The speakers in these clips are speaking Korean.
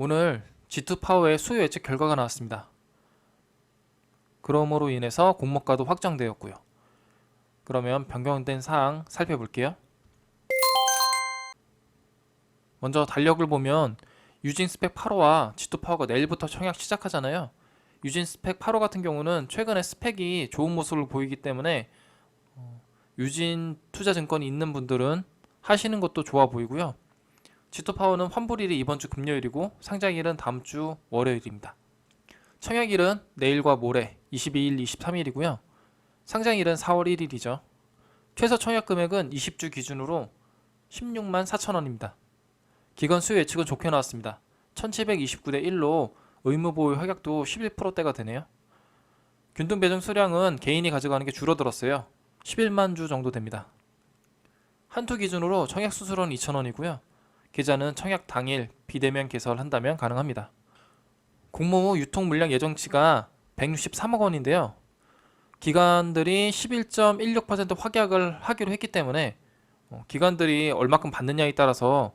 오늘 G2 파워의 수요 예측 결과가 나왔습니다. 그러므로 인해서 공모가도 확정되었고요. 그러면 변경된 사항 살펴볼게요. 먼저 달력을 보면 유진 스펙 8호와 G2 파워가 내일부터 청약 시작하잖아요. 유진 스펙 8호 같은 경우는 최근에 스펙이 좋은 모습을 보이기 때문에 어, 유진 투자증권이 있는 분들은 하시는 것도 좋아 보이고요. G2 파워는 환불일이 이번 주 금요일이고 상장일은 다음 주 월요일입니다. 청약일은 내일과 모레 22일, 23일이고요. 상장일은 4월 1일이죠. 최저 청약 금액은 20주 기준으로 16만 4천 원입니다. 기관 수요 예측은 좋게 나왔습니다. 1729대 1로 의무 보유 확약도 11%대가 되네요. 균등 배정 수량은 개인이 가져가는 게 줄어들었어요. 11만 주 정도 됩니다. 한투 기준으로 청약 수수료는 2,000원이고요. 계좌는 청약 당일 비대면 개설한다면 가능합니다. 공모후 유통 물량 예정치가 163억 원인데요. 기관들이 11.16% 확약을 하기로 했기 때문에 어, 기관들이 얼마큼 받느냐에 따라서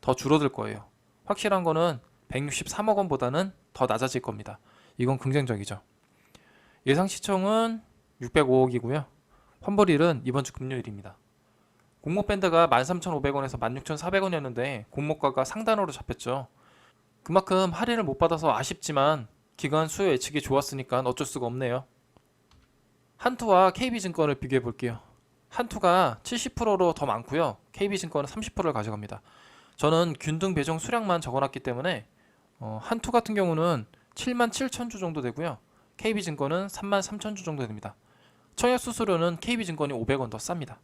더 줄어들 거예요. 확실한 거는 163억 원보다는 더 낮아질 겁니다. 이건 긍정적이죠. 예상 시총은 605억이고요. 환불일은 이번 주 금요일입니다. 공모 밴드가 13,500원에서 16,400원이었는데 공모가가 상단으로 잡혔죠. 그만큼 할인을 못 받아서 아쉽지만 기간 수요 예측이 좋았으니까 어쩔 수가 없네요. 한투와 KB증권을 비교해 볼게요. 한투가 70%로 더 많고요. KB증권은 30%를 가져갑니다. 저는 균등 배정 수량만 적어놨기 때문에 어, 한투 같은 경우는 7만 7천 주 정도 되고요. KB증권은 3만 3천 주 정도 됩니다. 청약 수수료는 KB증권이 500원 더 쌉니다.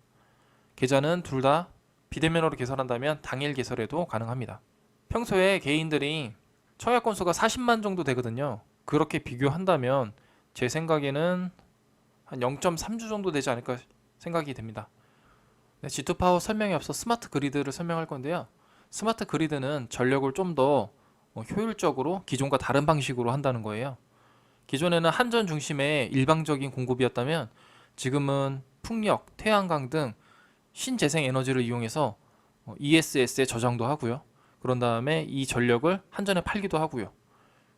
계좌는 둘 다 비대면으로 개설한다면 당일 개설해도 가능합니다. 평소에 개인들이 청약 건수가 40만 정도 되거든요. 그렇게 비교한다면 제 생각에는 한 0.3주 정도 되지 않을까 생각이 됩니다. 네, G2 파워 설명에 앞서 스마트 그리드를 설명할 건데요. 스마트 그리드는 전력을 좀더 어, 효율적으로 기존과 다른 방식으로 한다는 거예요. 기존에는 한전 중심의 일방적인 공급이었다면 지금은 풍력, 태양광 등 신재생 에너지를 이용해서 어, ESS에 저장도 하고요. 그런 다음에 이 전력을 한전에 팔기도 하고요.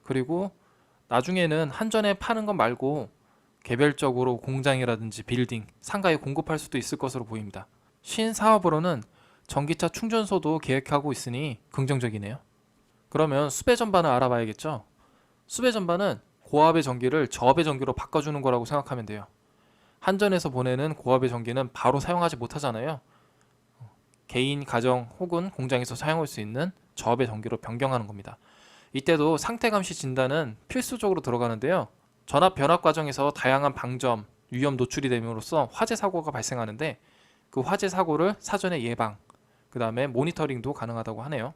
그리고 나중에는 한전에 파는 것 말고 개별적으로 공장이라든지 빌딩, 상가에 공급할 수도 있을 것으로 보입니다. 신사업으로는 전기차 충전소도 계획하고 있으니 긍정적이네요. 그러면 수배 전반을 알아봐야겠죠. 수배 전반은 고압의 전기를 저압의 전기로 바꿔주는 거라고 생각하면 돼요. 한전에서 보내는 고압의 전기는 바로 사용하지 못하잖아요. 개인, 가정 혹은 공장에서 사용할 수 있는 저압의 전기로 변경하는 겁니다. 이때도 상태 감시 진단은 필수적으로 들어가는데요. 전압 변압 과정에서 다양한 방점, 위험 노출이 됨으로써 화재 사고가 발생하는데 그 화재 사고를 사전에 예방, 그 다음에 모니터링도 가능하다고 하네요.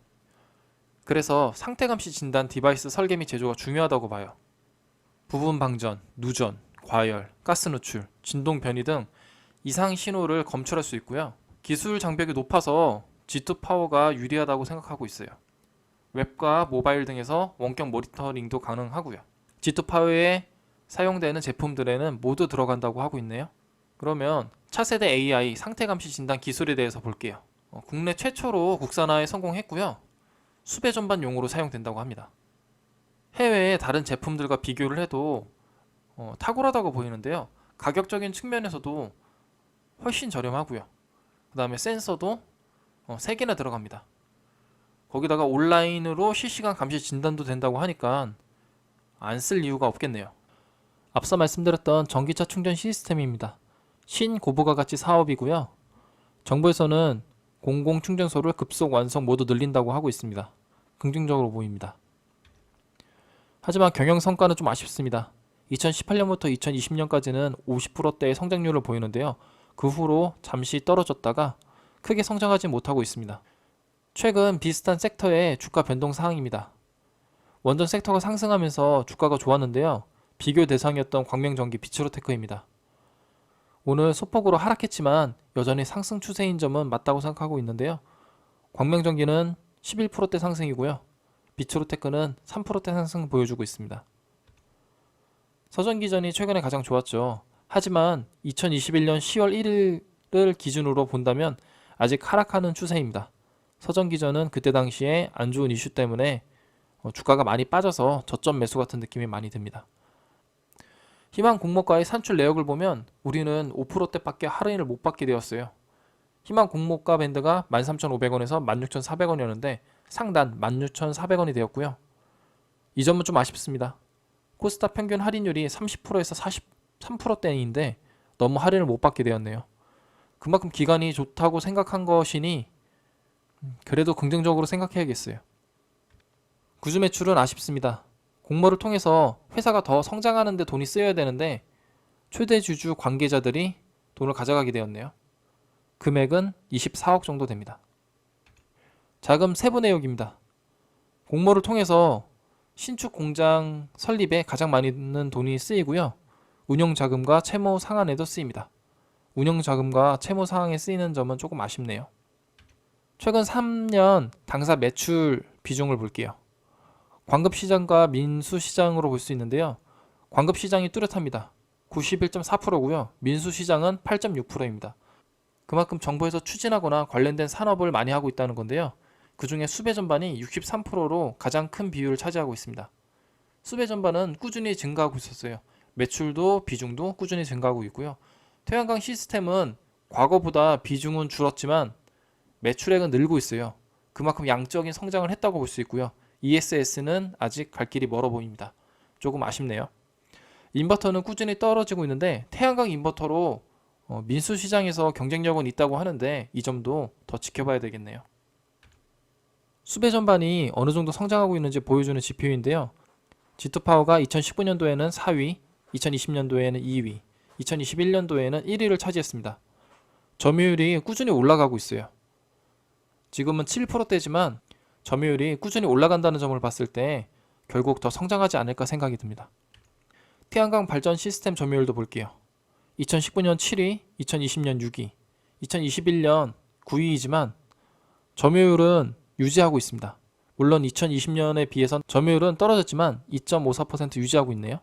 그래서 상태 감시 진단 디바이스 설계 및 제조가 중요하다고 봐요. 부분 방전, 누전, 과열, 가스 누출, 진동 변이 등 이상 신호를 검출할 수 있고요. 기술 장벽이 높아서 G2 파워가 유리하다고 생각하고 있어요. 웹과 모바일 등에서 원격 모니터링도 가능하고요. G2 파워에 사용되는 제품들에는 모두 들어간다고 하고 있네요. 그러면 차세대 AI 상태 감시 진단 기술에 대해서 볼게요. 어, 국내 최초로 국산화에 성공했고요. 수배 전반 용으로 사용된다고 합니다. 해외의 다른 제품들과 비교를 해도 어, 탁월하다고 보이는데요. 가격적인 측면에서도 훨씬 저렴하고요. 그 다음에 센서도 어, 3개나 들어갑니다. 거기다가 온라인으로 실시간 감시 진단도 된다고 하니까 안 쓸 이유가 없겠네요. 앞서 말씀드렸던 전기차 충전 시스템입니다. 신고부가 가치 사업이고요. 정부에서는 공공 충전소를 급속 완성 모두 늘린다고 하고 있습니다. 긍정적으로 보입니다. 하지만 경영 성과는 좀 아쉽습니다. 2018년부터 2020년까지는 50%대의 성장률을 보이는데요. 그 후로 잠시 떨어졌다가 크게 성장하지 못하고 있습니다. 최근 비슷한 섹터의 주가 변동 사항입니다. 원전 섹터가 상승하면서 주가가 좋았는데요. 비교 대상이었던 광명전기 비츠로테크입니다. 오늘 소폭으로 하락했지만 여전히 상승 추세인 점은 맞다고 생각하고 있는데요. 광명전기는 11%대 상승이고요. 비츠로테크는 3%대 상승 보여주고 있습니다. 서전기전이 최근에 가장 좋았죠. 하지만 2021년 10월 1일을 기준으로 본다면 아직 하락하는 추세입니다. 서전기전은 그때 당시에 안 좋은 이슈 때문에 어, 주가가 많이 빠져서 저점 매수 같은 느낌이 많이 듭니다. 희망 공모가의 산출 내역을 보면 우리는 5%대밖에 할인을 못 받게 되었어요. 희망 공모가 밴드가 13,500원에서 16,400원이었는데 상단 16,400원이 되었고요. 이 점은 좀 아쉽습니다. 코스타 평균 할인율이 30%에서 43%대인데 너무 할인을 못 받게 되었네요. 그만큼 기간이 좋다고 생각한 것이니 음, 그래도 긍정적으로 생각해야겠어요. 구주 매출은 아쉽습니다. 공모를 통해서 회사가 더 성장하는 데 돈이 쓰여야 되는데 최대 주주 관계자들이 돈을 가져가게 되었네요. 금액은 24억 정도 됩니다. 자금 세부 내역입니다. 공모를 통해서 신축 공장 설립에 가장 많은 돈이 쓰이고요. 운영 자금과 채무 상환에도 쓰입니다. 운영 자금과 채무 상환에 쓰이는 점은 조금 아쉽네요. 최근 3년 당사 매출 비중을 볼게요. 광급 시장과 민수 시장으로 볼 수 있는데요. 광급 시장이 뚜렷합니다. 91.4%고요. 민수 시장은 8.6%입니다. 그만큼 정부에서 추진하거나 관련된 산업을 많이 하고 있다는 건데요. 그 중에 수배 전반이 63%로 가장 큰 비율을 차지하고 있습니다. 수배 전반은 꾸준히 증가하고 있었어요. 매출도 비중도 꾸준히 증가하고 있고요. 태양광 시스템은 과거보다 비중은 줄었지만 매출액은 늘고 있어요. 그만큼 양적인 성장을 했다고 볼 수 있고요. ESS는 아직 갈 길이 멀어 보입니다. 조금 아쉽네요. 인버터는 꾸준히 떨어지고 있는데 태양광 인버터로 어, 민수 시장에서 경쟁력은 있다고 하는데 이 점도 더 지켜봐야 되겠네요. 수배 전반이 어느 정도 성장하고 있는지 보여주는 지표인데요. G2파워가 2019년도에는 4위, 2020년도에는 2위, 2021년도에는 1위를 차지했습니다. 점유율이 꾸준히 올라가고 있어요. 지금은 7%대지만 점유율이 꾸준히 올라간다는 점을 봤을 때 결국 더 성장하지 않을까 생각이 듭니다. 태양광 발전 시스템 점유율도 볼게요. 2019년 7위, 2020년 6위, 2021년 9위이지만 점유율은 유지하고 있습니다. 물론 2020년에 비해선 점유율은 떨어졌지만 2.54% 유지하고 있네요.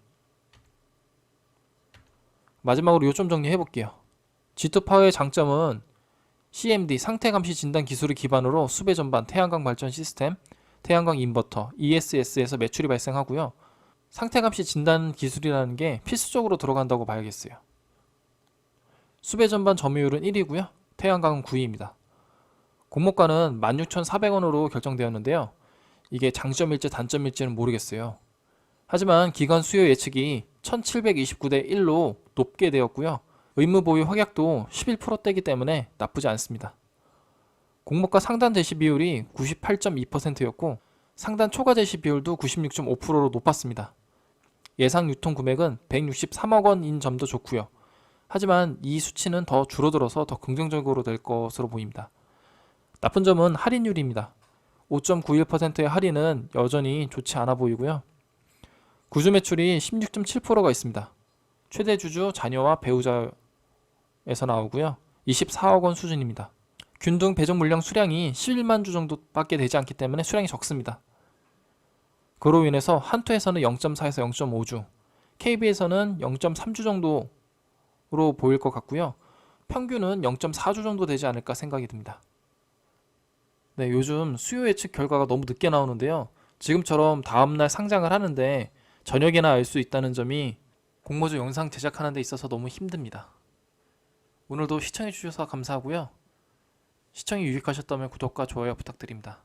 마지막으로 요점 정리해 볼게요. G2파워의 장점은 CMD 상태 감시 진단 기술을 기반으로 수배 전반 태양광 발전 시스템, 태양광 인버터, ESS에서 매출이 발생하고요. 상태 감시 진단 기술이라는 게 필수적으로 들어간다고 봐야겠어요. 수배 전반 점유율은 1위고요. 태양광은 9위입니다. 공모가는 16,400원으로 결정되었는데요. 이게 장점일지 단점일지는 모르겠어요. 하지만 기관 수요 예측이 1729대 1로 높게 되었고요. 의무 보유 확약도 11%대이기 때문에 나쁘지 않습니다. 공모가 상단 제시 비율이 98.2%였고 상단 초과 제시 비율도 96.5%로 높았습니다. 예상 유통 금액은 163억 원인 점도 좋고요. 하지만 이 수치는 더 줄어들어서 더 긍정적으로 될 것으로 보입니다. 나쁜 점은 할인율입니다. 5.91%의 할인은 여전히 좋지 않아 보이고요. 구주 매출이 16.7%가 있습니다. 최대 주주 자녀와 배우자에서 나오고요. 24억 원 수준입니다. 균등 배정 물량 수량이 11만 주 정도밖에 되지 않기 때문에 수량이 적습니다. 그로 인해서 한투에서는 0.4에서 0.5주, KB에서는 0.3주 정도로 보일 것 같고요. 평균은 0.4주 정도 되지 않을까 생각이 듭니다. 네, 요즘 수요 예측 결과가 너무 늦게 나오는데요. 지금처럼 다음날 상장을 하는데 저녁에나 알 수 있다는 점이 공모주 영상 제작하는 데 있어서 너무 힘듭니다. 오늘도 시청해 주셔서 감사하고요. 시청이 유익하셨다면 구독과 좋아요 부탁드립니다.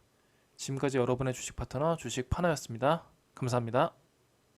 지금까지 여러분의 주식 파트너 주식 파너였습니다. 감사합니다.